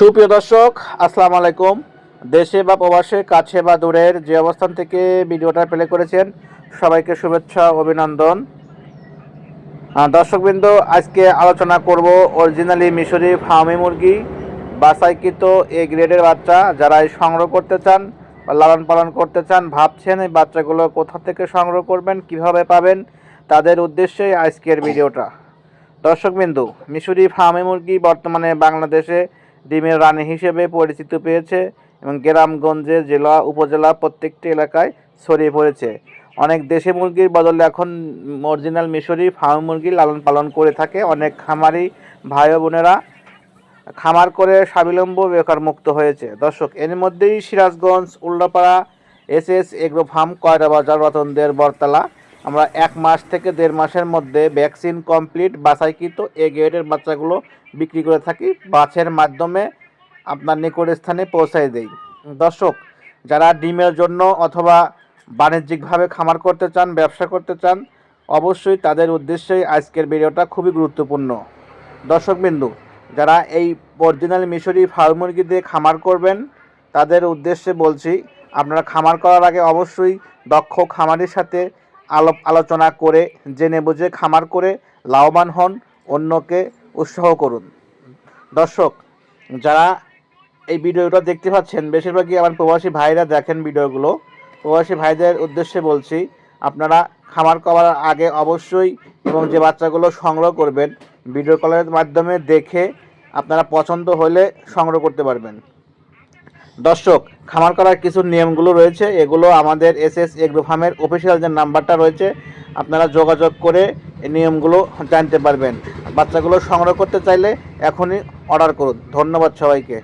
সুপ্রিয় দর্শক, আসসালামু আলাইকুম। দেশে বা প্রবাসে, কাছে বা দূরের যে অবস্থান থেকে ভিডিওটা প্লে করেছেন, সবাইকে শুভেচ্ছা, অভিনন্দন। দর্শকবৃন্দ, আজকে আলোচনা করব অরিজিনালি মিশরি ফার্মি মুরগি বাসাইকৃত এ গ্রেডের বাচ্চা। যারা সংগ্রহ করতে চান বা লালন পালন করতে চান, ভাবছেন এই বাচ্চাগুলো কোথা থেকে সংগ্রহ করবেন, কীভাবে পাবেন, তাদের উদ্দেশ্যেই আজকের ভিডিওটা। দর্শকবিন্দু, মিশরি ফার্মি মুরগি বর্তমানে বাংলাদেশে ডিমের রানী হিসেবে পরিচিত পেয়েছে এবং গ্রামগঞ্জে জেলা, উপজেলা প্রত্যেকটি এলাকায় ছড়িয়ে পড়েছে। অনেক দেশি মুরগির বদলে এখন অরিজিনাল মিশরি ফার্ম মুরগি লালন পালন করে থাকে। অনেক খামারি ভাই বোনেরা খামার করে স্বাবলম্ব বেকার মুক্ত হয়েছে। দর্শক, এর মধ্যেই Sirajganj, Ullapara, S S agro farm Koyra Bazar রতনদের Bartala আমরা এক মাস থেকে দেড় মাসের মধ্যে ভ্যাকসিন কমপ্লিট বাছাইকৃত এ গ্রেডের বাচ্চাগুলো বিক্রি করে থাকি। বাছের মাধ্যমে আপনার নিকট স্থানে পৌঁছায় দেই। দর্শক, যারা ডিমের জন্য অথবা বাণিজ্যিকভাবে খামার করতে চান, ব্যবসা করতে চান, অবশ্যই তাদের উদ্দেশ্যেই আজকের ভিডিওটা খুবই গুরুত্বপূর্ণ। দর্শকবিন্দু যারা এই অরিজিনাল মিশরি ফার্ম মুরগি দিয়ে খামার করবেন, তাদের উদ্দেশ্যে বলছি, আপনারা খামার করার আগে অবশ্যই দক্ষ খামারের সাথে আলোপ আলোচনা করে, জেনে বুঝে খামার করে লাভবান হন, অন্যকে উৎসাহ করুন। দর্শক, যারা এই ভিডিওটা দেখতে পাচ্ছেন, বেশিরভাগই আমার প্রবাসী ভাইরা দেখেন ভিডিওগুলো। প্রবাসী ভাইদের উদ্দেশ্যে বলছি, আপনারা খামার করার আগে অবশ্যই এবং যে বাচ্চাগুলো সংগ্রহ করবেন ভিডিও কলের মাধ্যমে দেখে আপনারা পছন্দ হলে সংগ্রহ করতে পারবেন। দর্শক, খামার করার কিছু নিয়মগুলো রয়েছে। এগুলো আমাদের এস এস এগ্রো ফার্মের অফিসিয়াল যে নাম্বারটা রয়েছে, আপনারা যোগাযোগ করে এই নিয়মগুলো জানতে পারবেন। বাচ্চাগুলো সংগ্রহ করতে চাইলে এখনই অর্ডার করুন। ধন্যবাদ সবাইকে।